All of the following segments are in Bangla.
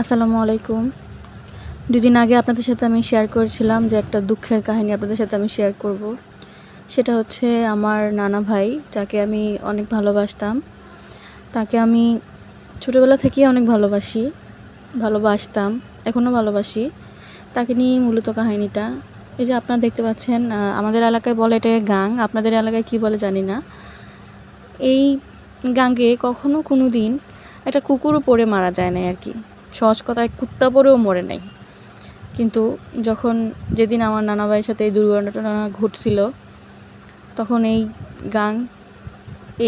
আসসালামু আলাইকুম। দুদিন আগে আপনাদের সাথে আমি শেয়ার করেছিলাম যে একটা দুঃখের কাহিনী আপনাদের সাথে আমি শেয়ার করব। সেটা হচ্ছে আমার নানা ভাই, যাকে আমি অনেক ভালোবাসতাম। তাকে আমি ছোটোবেলা থেকেই অনেক ভালোবাসি, ভালোবাসতাম এখনও ভালোবাসি। তাকে নিয়ে মূলত কাহিনীটা। এই যে আপনারা দেখতে পাচ্ছেন আমাদের এলাকায় বলে এটাকে গাং, আপনাদের এলাকায় কি বলে জানি না। এই গাঙ্গে কখনো কোনো দিন একটা কুকুরও পড়ে মারা যায় না আর কি। সহজ কথায় কুত্তা পরেও মরে নাই। কিন্তু যখন যেদিন আমার নানা ভাইয়ের সাথে এই দুর্ঘটনা ঘটছিল, তখন এই গাং,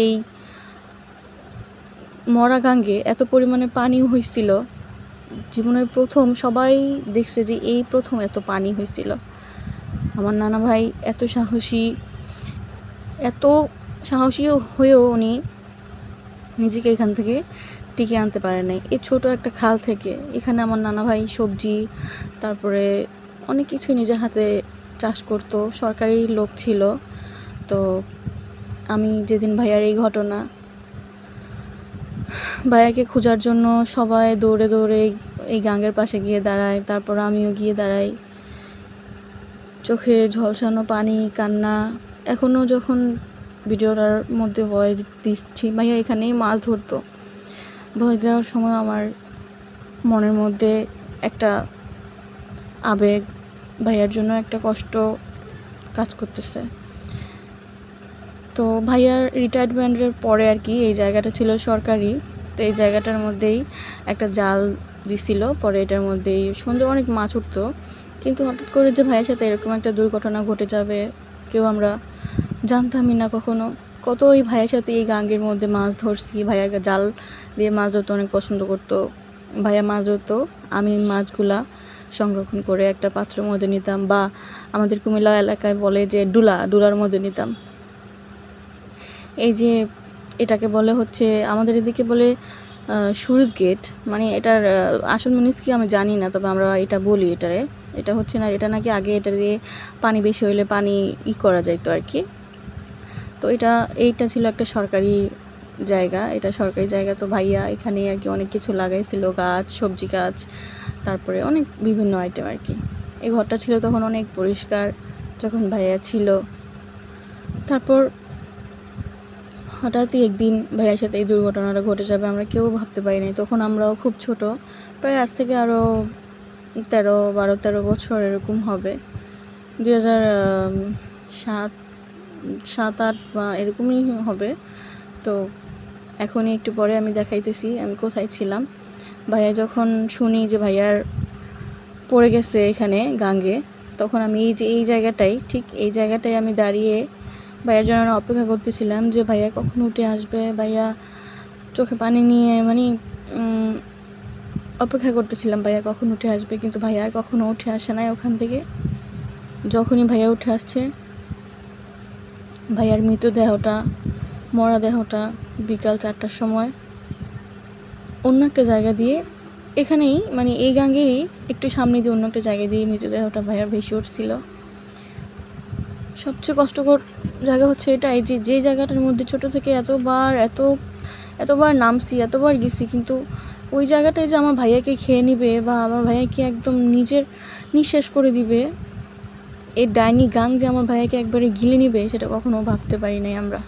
এই মরা গাঙ্গে এত পরিমাণে পানি হয়েছিল জীবনের প্রথম সবাই দেখছে যে এই প্রথম এত পানি হয়েছিল আমার নানা ভাই এত সাহসী এত সাহসী হয়েও উনি নিজেকে এখান থেকে টিকে আনতে পারে নাই। এই ছোট একটা খাল থেকে এখানে আমার নানা ভাই সবজি, তারপরে অনেক কিছু নিজের হাতে চাষ করতো, সরকারি লোক ছিল। তো আমি যেদিন ভাইয়ার এই ঘটনা, ভাইয়াকে খোঁজার জন্য সবাই দৌড়ে দৌড়ে এই- গাঙ্গের পাশে গিয়ে দাঁড়ায়, তারপর আমিও গিয়ে দাঁড়াই। চোখে ঝলসানো পানি, কান্না। এখনও যখন ভিডিওটার মধ্যে ভয়েস দিচ্ছি, ভাইয়া এখানেই মাছ ধরতো। ভয়েস দেওয়ার সময় আমার মনের মধ্যে একটা আবেগ ভাইয়ার জন্য একটা কষ্ট কাজ করতেছে। তো ভাইয়ার রিটায়ারমেন্টের পরে আর কি এই জায়গাটা ছিল সরকারি, তো এই জায়গাটার মধ্যেই একটা জাল দিছিল, পরে এটার মধ্যেই সুন্দর অনেক মাছ উঠতো। কিন্তু হঠাৎ করে যে ভাইয়ের সাথে এরকম একটা দুর্ঘটনা ঘটে যাবে, কেউ আমরা জানতামই না কখনো। কত ওই ভাইয়ের সাথে এই গাঙ্গের মধ্যে মাছ ধরছি, ভাইয়া জাল দিয়ে মাছ ধরতে অনেক পছন্দ করতো। ভাইয়া মাছ ধরতো, আমি মাছগুলা সংরক্ষণ করে একটা পাত্রের মধ্যে নিতাম বা আমাদের কুমিল্লা এলাকায় বলে যে ডুলা, ডুলার মধ্যে নিতাম। এই যে এটাকে বলে হচ্ছে, আমাদের এদিকে বলে সুরজ গেট মানে এটার আসল মিনিস কি আমি জানি না, তবে আমরা এটা বলি এটারে। এটা হচ্ছে না, এটা নাকি আগে এটা দিয়ে পানি বেশি হইলে পানি ই করা যাইতো আর কি। তো এটা, এইটা ছিল একটা সরকারি জায়গা। এটা সরকারি জায়গা তো ভাইয়া এখানে আর কি অনেক কিছু লাগাইছিল, গাছ, সবজি গাছ, তারপরে অনেক বিভিন্ন আইটেম আর কি। এই ঘরটা ছিল তখন অনেক পরিষ্কার, যখন ভাইয়া ছিল। তারপর হঠাৎই একদিন ভাইয়ার সাথে এই দুর্ঘটনাটা ঘটে যাবে আমরা কেউ ভাবতে পারি পারিনি তখন আমরাও খুব ছোট, প্রায় আজ থেকে আরও তেরো, বারো, তেরো বছর এরকম হবে। দু হাজার সাত সাত আট বা এরকমই হবে। তো এখনই একটু পরে আমি দেখাইতেছি আমি কোথায় ছিলাম। ভাইয়া যখন শুনি যে ভাইয়ার পড়ে গেছে এখানে গাঙ্গে, তখন আমি এই যে এই জায়গাটাই, ঠিক এই জায়গাটায় আমি দাঁড়িয়ে ভাইয়ার জন্য অপেক্ষা করতেছিলাম যে ভাইয়া কখন উঠে আসবে। ভাইয়া চোখে পানি নিয়ে মানে অপেক্ষা করতেছিলাম ভাইয়া কখন উঠে আসবে। কিন্তু ভাইয়া আর কখনও উঠে আসে নাই ওখান থেকে। যখনই ভাইয়া উঠে আসছে ভাইয়ার মৃতদেহটা মরা দেহটা বিকাল চারটার সময় অন্য একটা জায়গা দিয়ে, এখানেই মানে এই গাঙ্গেরই একটু সামনে দিয়ে অন্য একটা জায়গা দিয়ে মৃতদেহটা ভাইয়ার ভেসে উঠছিল। সবচেয়ে কষ্টকর জায়গা হচ্ছে এটাই যে যে জায়গাটার মধ্যে ছোট থেকে এতবার, এত, এতবার নামছি, এতবার গেছি, কিন্তু ওই জায়গাটায় যে আমার ভাইয়াকে খেয়ে নিবে বা আমার ভাইয়াকে একদম নিজের নিঃশেষ করে দিবে এই ডাইনি গাং যে আমার ভাইয়াকে একবারে গিলে নিবে, সেটা কখনো ভাবতে পারি নাই আমরা।